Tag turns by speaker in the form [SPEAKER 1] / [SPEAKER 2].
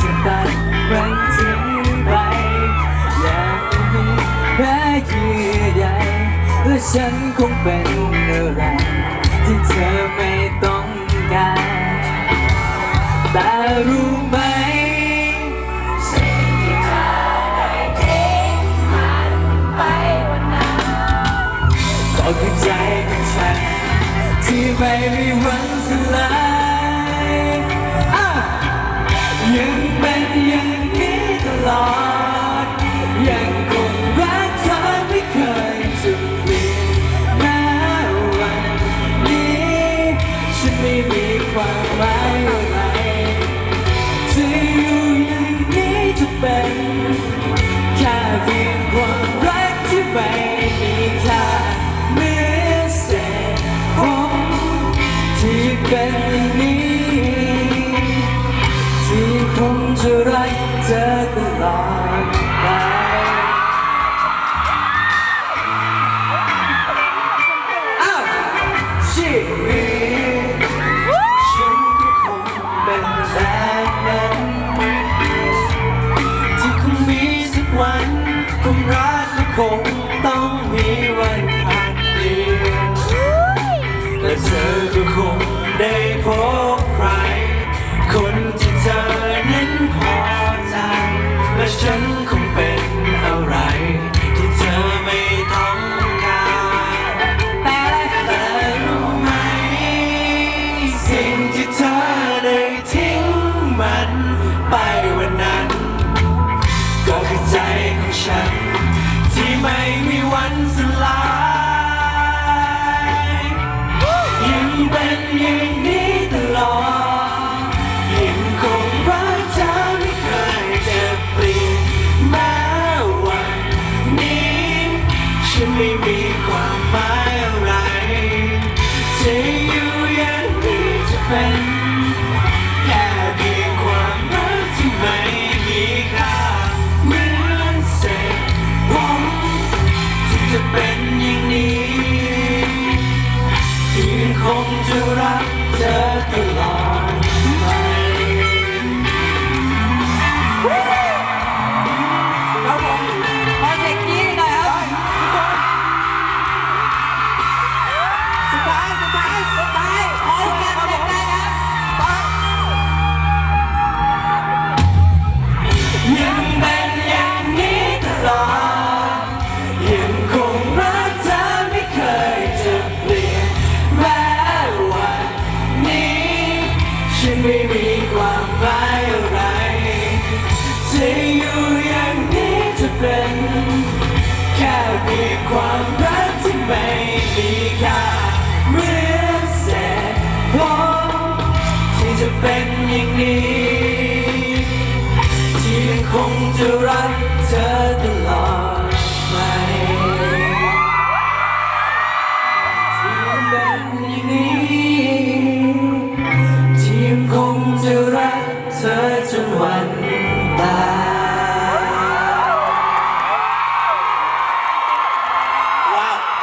[SPEAKER 1] ฉันตัดมันทิ้งไปอย่างมีแพ้ยืดใหและฉันคงเป็นอะไร ที่เธอไม่ต้องการแต่รู้ไหมก็คือใจของฉันที่ไม่มีวันสลาย Yeah. คงต้องมีวันผ่านเปลี่ยนและเธอก็คงได้พบใคร คนที่เธอนั้นพอใจและฉัน need. คงจะรักเธอตลอด เหมือนแสงพร้อมที่จะเป็นอย่างนี้ ที่ยังคงจะรักเธอตลอดไป
[SPEAKER 2] ที่ยังเป็
[SPEAKER 1] นอย่างนี้ ที่ยังคงจะรักเธอจนวันตาย